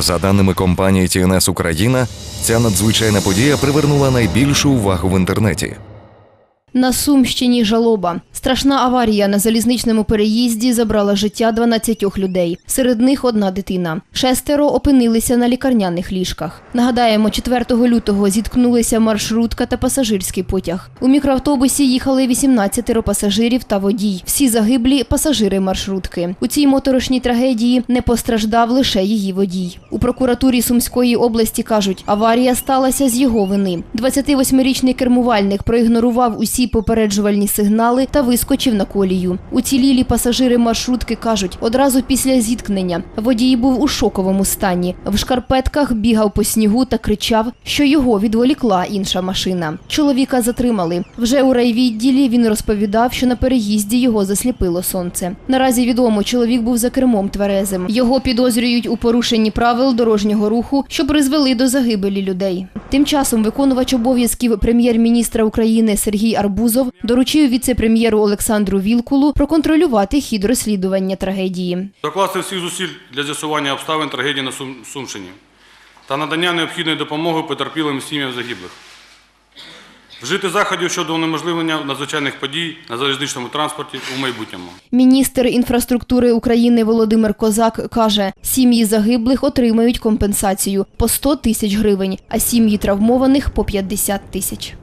За даними компанії TNS Україна, ця надзвичайна подія привернула найбільшу увагу в інтернеті. На Сумщині жалоба. Страшна аварія на залізничному переїзді забрала життя 12 людей. Серед них одна дитина. Шестеро опинилися на лікарняних ліжках. Нагадаємо, 4 лютого зіткнулися маршрутка та пасажирський потяг. У мікроавтобусі їхали 18 пасажирів та водій. Всі загиблі пасажири маршрутки. У цій моторошній трагедії не постраждав лише її водій. У прокуратурі Сумської області кажуть, аварія сталася з його вини. 28-річний кермувальник проігнорував усі попереджувальні сигнали та вискочив на колію. Уцілілі пасажири маршрутки кажуть, одразу після зіткнення водій був у шоковому стані. В шкарпетках бігав по снігу та кричав, що його відволікла інша машина. Чоловіка затримали. Вже у райвідділі він розповідав, що на переїзді його засліпило сонце. Наразі відомо, чоловік був за кермом тверезим. Його підозрюють у порушенні правил дорожнього руху, що призвели до загибелі людей. Тим часом виконувач обов'язків прем'єр-міністра України Сергій Арбузов доручив віце-прем'єру Олександру Вілкулу проконтролювати хід розслідування трагедії. Докласти всіх зусиль для з'ясування обставин трагедії на Сум- Сумщині та надання необхідної допомоги потерпілим сім'ям загиблих. Вжити заходів щодо унеможливлення надзвичайних подій на залізничному транспорті у майбутньому. Міністр інфраструктури України Володимир Козак каже, сім'ї загиблих отримають компенсацію по 100 тисяч гривень, а сім'ї травмованих по 50 тисяч.